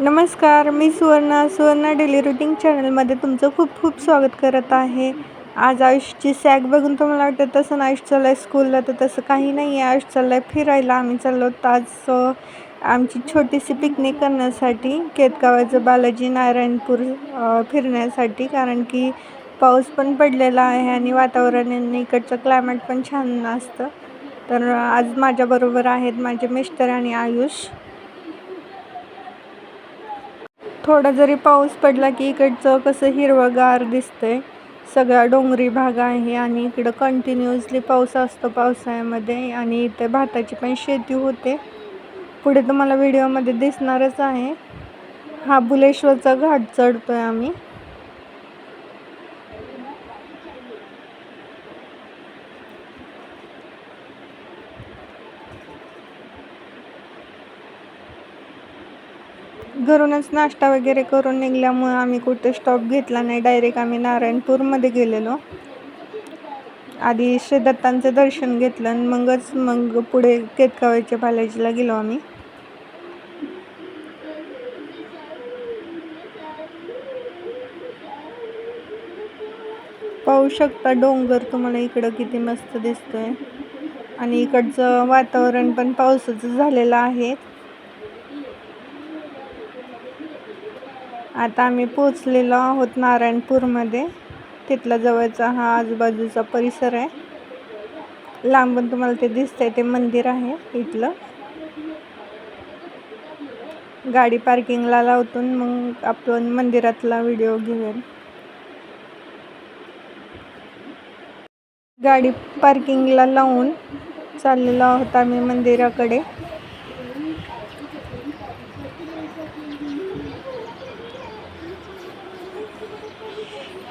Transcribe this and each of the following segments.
नमस्कार मी Suvarna. Suvarna daily routine चॅनलमध्ये तुमचं खूप खूप स्वागत करत आहे. आज आयुषची सॅग बघून तुम्हाला वाटतं तसं आयुष चाललं आहे स्कूलला तर तसं काही नाही आहे आयुष चाललं आहे फिरायला. आम्ही चाललो आज आमची छोटीशी पिकनिक करण्यासाठी केतगावाचं बालाजी नारायणपूर फिरण्यासाठी. कारण की पाऊस पण पडलेला आहे आणि वातावरण इकडचं क्लायमेट पण छान असतं. तर आज माझ्याबरोबर आहेत माझे मिस्टर आणि आयुष. थोडा जरी पाऊस पडला की इकडचं कसं हिरवंगार दिसतंय. सगळा डोंगरी भाग आहे आणि इकडं कंटिन्युअसली पाऊस असतो पावसाळ्यामध्ये आणि इथे भाताची पण शेती होते. पुढे तुम्हाला व्हिडिओमध्ये दिसणारच आहे. हा बुलेश्वरचा घाट चढतो आहे आम्ही. घरूनच नाश्ता वगैरे करून निघल्यामुळं आम्ही कुठे स्टॉप घेतला नाही. डायरेक्ट आम्ही नारायणपूरमध्ये गेलेलो. आधी श्रीदत्तांचं दर्शन घेतलं आणि मगच मग पुढे केतगावाच्या बालाजीला गेलो आम्ही. पाहू शकता डोंगर तुम्हाला इकडं किती मस्त दिसतोय. आणि इकडचं वातावरण पण पावसाचं झालेलं आहे. आता आम्ही पोचलेलो आहोत नारायणपूरमध्ये. तिथला जवळचा हा आजूबाजूचा परिसर आहे. लांबून तुम्हाला ते दिसतंय ते मंदिर आहे इथलं. गाडी पार्किंगला लावतून मग आपण मंदिरातला व्हिडिओ घेऊया. गाडी पार्किंगला लावून चाललेलो आहोत आम्ही मंदिराकडे.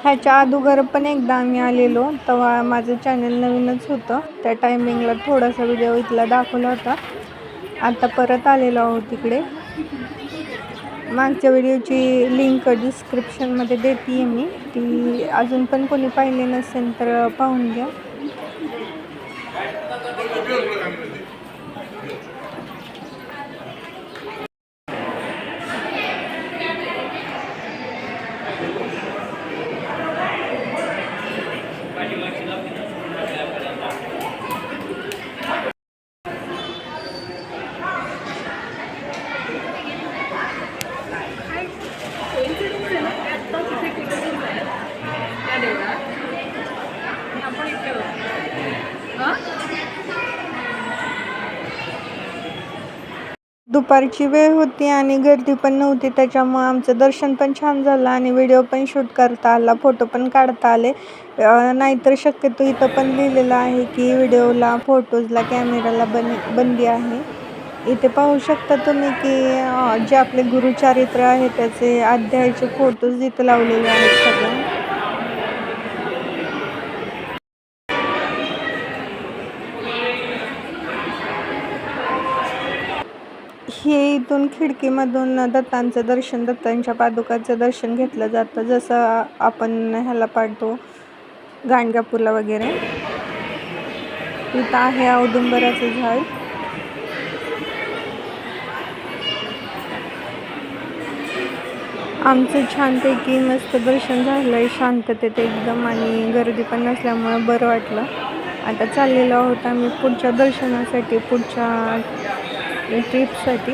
ह्याच्या अगोदर पण एकदा आम्ही आलेलो तेव्हा माझं चॅनल नवीनच होतं. त्या टायमिंगला थोडासा व्हिडिओ इथला दाखवला होता. आता परत आलेलो आहोत तिकडे. मागच्या व्हिडिओची लिंक डिस्क्रिप्शनमध्ये देते आहे मी. ती अजून पण कोणी पाहिली नसेल तर पाहून घ्या. दुपारची वेळ होती आणि गर्दी पण नव्हती त्याच्यामुळं आमचं दर्शन पण छान झालं आणि व्हिडिओ पण शूट करता आला फोटो पण काढता आले. नाहीतर शक्यतो इथं पण लिहिलेलं आहे की व्हिडिओला फोटोजला कॅमेराला बन बंदी आहे. इथे पाहू शकता तुम्ही की जे आपले गुरुचारित्र आहे त्याचे अध्यायाचे फोटोज इथं लावलेले आहेत सगळे हे इथून खिडकीमधून दत्तांचं दर्शन दत्तांच्या पादुकाचं दर्शन घेतलं जातं जसं आपण ह्याला पाडतो गाणगापूरला वगैरे. इथं आहे औदुंबराचं झाड. आमचं छानपैकी मस्त दर्शन झालं आहे शांततेत एकदम आणि गर्दी पण नसल्यामुळं बरं वाटलं. आता चाललेलो आहोत आम्ही पुढच्या दर्शनासाठी पुढच्या ट्रिपसाठी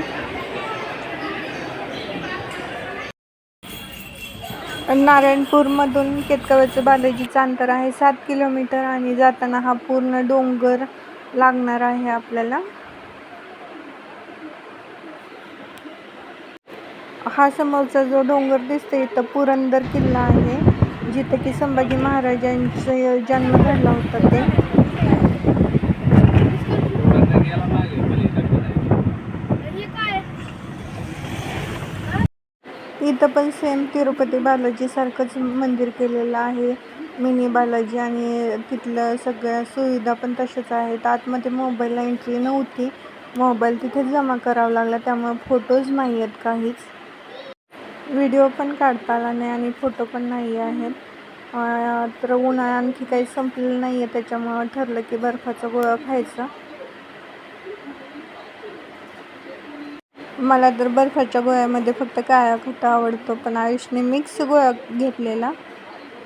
नारायणपूरमधून केतकव्याचं बालाजीचं अंतर आहे सात किलोमीटर आणि जाताना हा पूर्ण डोंगर लागणार आहे आपल्याला. हा समोरचा जो डोंगर दिसतो इथं पुरंदर किल्ला आहे. जिथं की संभाजी महाराजांचा जन्म घडला होता ते. इथं पण सेम तिरुपती बालाजीसारखंच मंदिर केलेलं आहे. मिनी बालाजी आणि तिथलं सगळ्या सुविधा पण तशाच आहेत. आतमध्ये मोबाईलला एंट्री नव्हती. मोबाईल तिथेच जमा करावा लागला त्यामुळे फोटोज नाही आहेत काहीच. व्हिडिओ पण काढता आला नाही आणि फोटो पण नाही आहेत. तर उन्हाळा आणखी काही संपलेलं नाही आहे त्याच्यामुळं ठरलं की बर्फाचा गोळा खायचा. मला तर बर्फाच्या गोळ्यामध्ये फक्त काळा खट्टा आवडतो पण आयुषने मिक्स गोळा घेतलेला.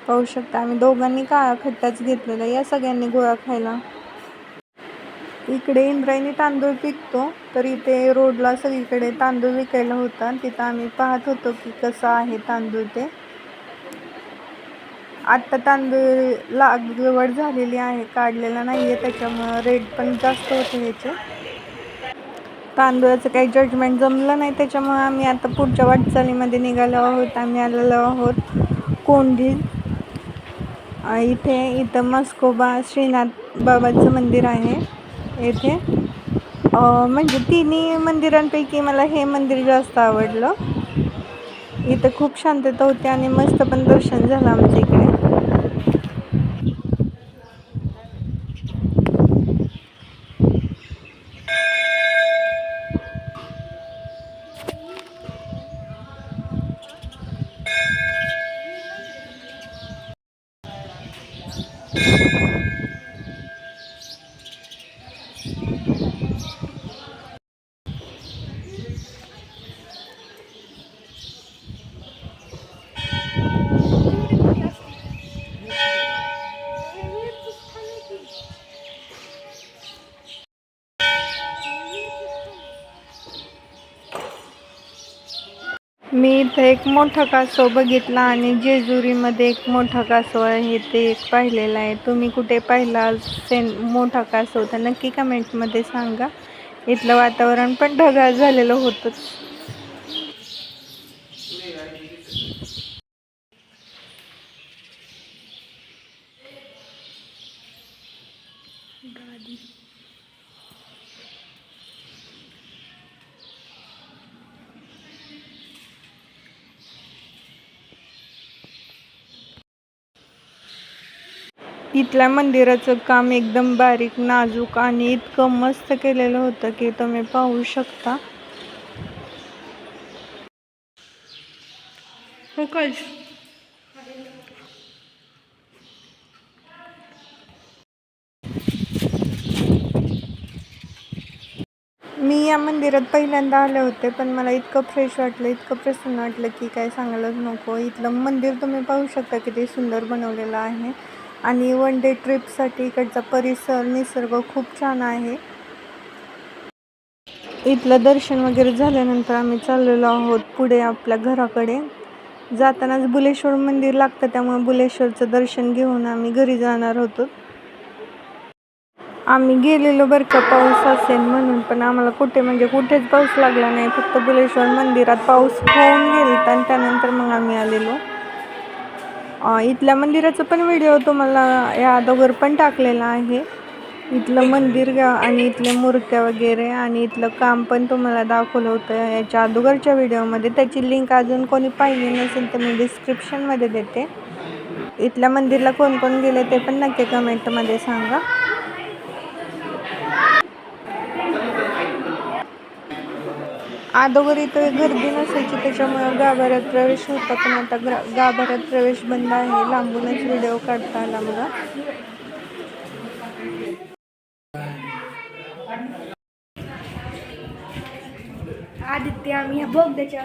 पाहू शकता आम्ही दोघांनी काळा खट्टाच घेतलेला या सगळ्यांनी गोळा खायला. इकडे इंद्रायणी तांदूळ पिकतो तर इथे रोडला सगळीकडे तांदूळ विकायला होता. तिथं आम्ही पाहत होतो की कसं आहे तांदूळ ते. आत्ता तांदूळ लागवड झालेली आहे काढलेला नाही आहे त्याच्यामुळं रेट पण जास्त होते ह्याचे. तांदूळाचं काही जजमेंट जमलं नाही त्याच्यामुळं आम्ही आता पुढच्या वाटचालीमध्ये निघालो आहोत. आम्ही आलेलो आहोत कोंडी इथे इथं मस्कोबा श्रीनाथ बाबाचं मंदिर आहे येथे. म्हणजे तिन्ही मंदिरांपैकी मला हे मंदिर जास्त आवडलं. इथं खूप शांतता होती आणि मस्त पण दर्शन झालं आमच्या इकडे. मी इथं एक मोठा कासव बघितला आणि जेजुरीमध्ये एक मोठा कासव आहे ते एक पाहिलेला आहे. तुम्ही कुठे पाहिला सेन मोठा कासव तर नक्की कमेंटमध्ये सांगा. इथलं वातावरण पण ढगाळ झालेलं होतंच. इथल्या मंदिराचं काम एकदम बारीक नाजूक आणि इतकं मस्त केलेलं होतं की तुम्ही पाहू शकता. हो, मी या मंदिरात पहिल्यांदा आले होते पण मला इतकं फ्रेश वाटलं इतकं प्रसन्न वाटलं की काय सांगायलाच नको. इथलं मंदिर तुम्ही पाहू शकता किती सुंदर बनवलेलं आहे. आणि वन डे ट्रिपसाठी इकडचा परिसर निसर्ग खूप छान आहे. इथलं दर्शन वगैरे झाल्यानंतर आम्ही चाललेलो आहोत पुढे आपल्या घराकडे. जातानाच बुलेश्वर मंदिर लागतं त्यामुळे बुलेश्वरचं दर्शन घेऊन आम्ही घरी जाणार होतो. आम्ही गेलेलो बरं का पाऊस असेल म्हणून पण आम्हाला कुठे म्हणजे कुठेच पाऊस लागला नाही फक्त बुलेश्वर मंदिरात पाऊस होऊन गेला आणि त्यानंतर मग आम्ही आलेलो. इथल्या मंदिराचं पण व्हिडिओ तुम्हाला या अगोदर पण टाकलेला आहे. इथलं मंदिर आणि इथल्या मूर्त्या वगैरे आणि इथलं काम पण तुम्हाला दाखवलं होतं. याच्या अगोदरच्या व्हिडिओमध्ये त्याची लिंक अजून कोणी पाहिली नसेल तर मी डिस्क्रिप्शनमध्ये देते. इथल्या मंदिरला कोण कोण गेले ते पण नक्की कमेंटमध्ये सांगा. अगोदर इथं गर्दी नसायची त्याच्यामुळं गाभाऱ्यात प्रवेश होता. पण आता ग्रा गाभाऱ्यात प्रवेश बंद आहे. लांबूनच व्हिडिओ काढता आला मला आदित्य आम्ही बोगद्याच्या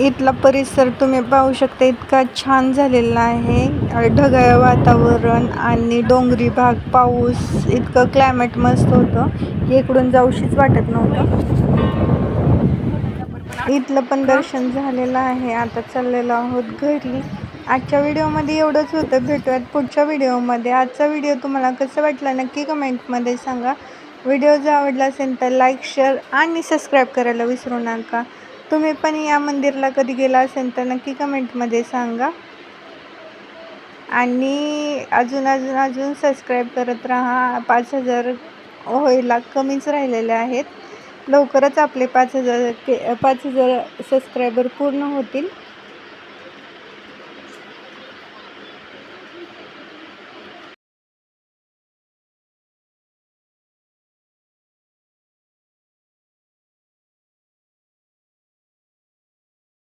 इथला परिसर तुम्ही पाहू शकता इतका छान झालेला आहे. ढगाळ वातावरण आणि डोंगरी भाग पाऊस इतकं क्लायमेट मस्त होतं. इकडून जाऊशीच वाटत नव्हतं. इथलं पण दर्शन झालेलं आहे. आता चाललेलो आहोत घरी. आजच्या व्हिडिओमध्ये एवढंच होतं. भेटूयात पुढच्या व्हिडिओमध्ये. आजचा व्हिडिओ तुम्हाला कसं वाटला नक्की कमेंटमध्ये सांगा. व्हिडिओ जर आवडला असेल तर लाईक शेअर आणि सबस्क्राईब करायला विसरू नका. तुम्ही पण या मंदिरला कधी गेला असेल तर नक्की कमेंटमध्ये सांगा. आणि अजून अजून अजून सबस्क्राईब करत राहा. पाच हजार व्हायला कमीच राहिलेले आहेत. लवकरच आपले पाच हजार के पाच हजार सबस्क्रायबर पूर्ण होतील.